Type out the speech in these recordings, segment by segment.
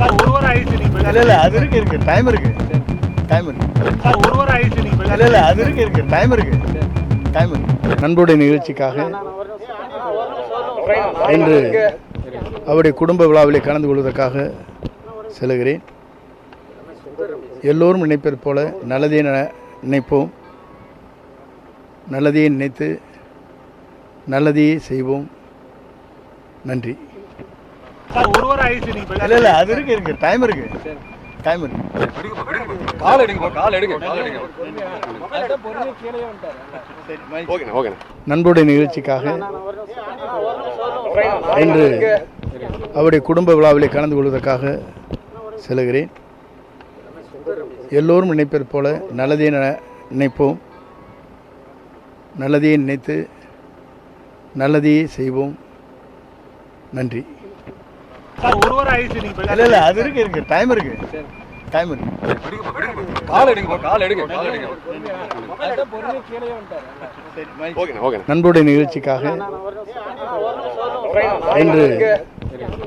Sir ஒரு வாரம் ஆயிடுச்சு நீங்க போய் இல்ல இல்ல அது இருக்கு இருக்கு. டைம் இருக்கு. டைம் இருக்கு. சார் ஒரு வாரம் ஆயிடுச்சு நீங்க போய் இல்ல இல்ல அது இருக்கு இருக்கு. டைம் இருக்கு. டைம் இருக்கு. நண்பருடைய நிகழ்ச்சிக்காக இன்று அவருடைய குடும்ப விழாவிலே கலந்து கொள்வதற்காக செல்கிறேன். எல்லோரும் நினைப்பது போல நல்லதே ந- நினைப்போம். நல்லதே நினைத்து நல்லதையே செய்வோம். நன்றி. ஒரு வாரம் ஆயிடுச்சு நீங்க போய். இல்ல இல்ல அது இருக்கு இருக்கு. டைம் இருக்கு. டைம் இருக்கு. கால் எடுங்க கால் எடுங்க கால் எடுங்க. ஓகேண்ணா ஓகேண்ணா நண்பருடைய நிகழ்ச்சிக்காக இன்று அவருடைய குடும்ப விழாவிலே கலந்து கொள்வதற்காக செல்கிறேன். எல்லோரும் நினைப்பது போல நல்லதே ந- நினைப்போம். நல்லதையே நினைத்து நல்லதையே செய்வோம். நன்றி. ஒரு வாரம் ஆயிடுச்சு நீங்க போய் இல்ல இல்ல அது இருக்கு இருக்கு. டைம் இருக்கு. டைம் இருக்கு. கால் எடுங்க கால் எடுங்க கால் எடுங்க. ஓகேண்ணா ஓகேண்ணா நண்பருடைய நிகழ்ச்சிக்காக இன்று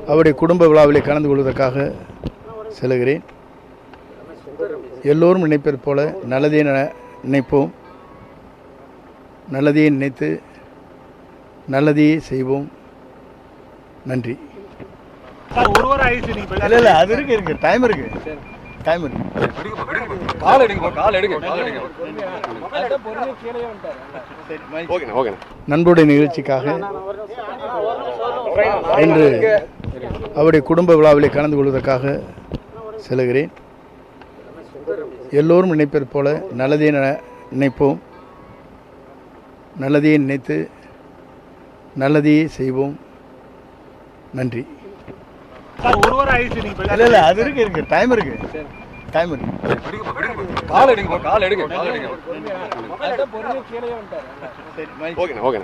அவருடைய குடும்ப விழாவிலே கலந்து கொள்வதற்காக செல்கிறேன். எல்லோரும் நினைப்பது போல நல்லதே ந- நினைப்போம். நல்லதையே நினைத்து நல்லதையே செய்வோம். நன்றி. ஒரு வாரம் ஆயிடுச்சு நீங்க போய் இல்ல இல்ல அது இருக்கு இருக்கு. டைம் இருக்கு. டைம் இருக்கு கால் எடுங்க கால் எடுங்க. கால் எடுங்க ஓகேண்ணா ஓகேண்ணா. நண்பருடைய நிகழ்ச்சிக்காக இன்று அவருடைய குடும்ப விழாவிலே கலந்து கொள்வதற்காக செல்கிறேன். எல்லோரும் நினைப்பது போல நல்லதே ந- நினைப்போம். நல்லதையே நினைத்து நல்லதையே செய்வோம். நன்றி. ஒரு வாரம் ஆயிடுச்சு நீங்க போய் இல்ல இல்ல அது இருக்கு இருக்கு. டைம் இருக்கு. டைம் இருக்கு. கால் எடுங்க கால் எடுங்க. கால் எடுங்க ஓகேண்ணா ஓகேண்ணா.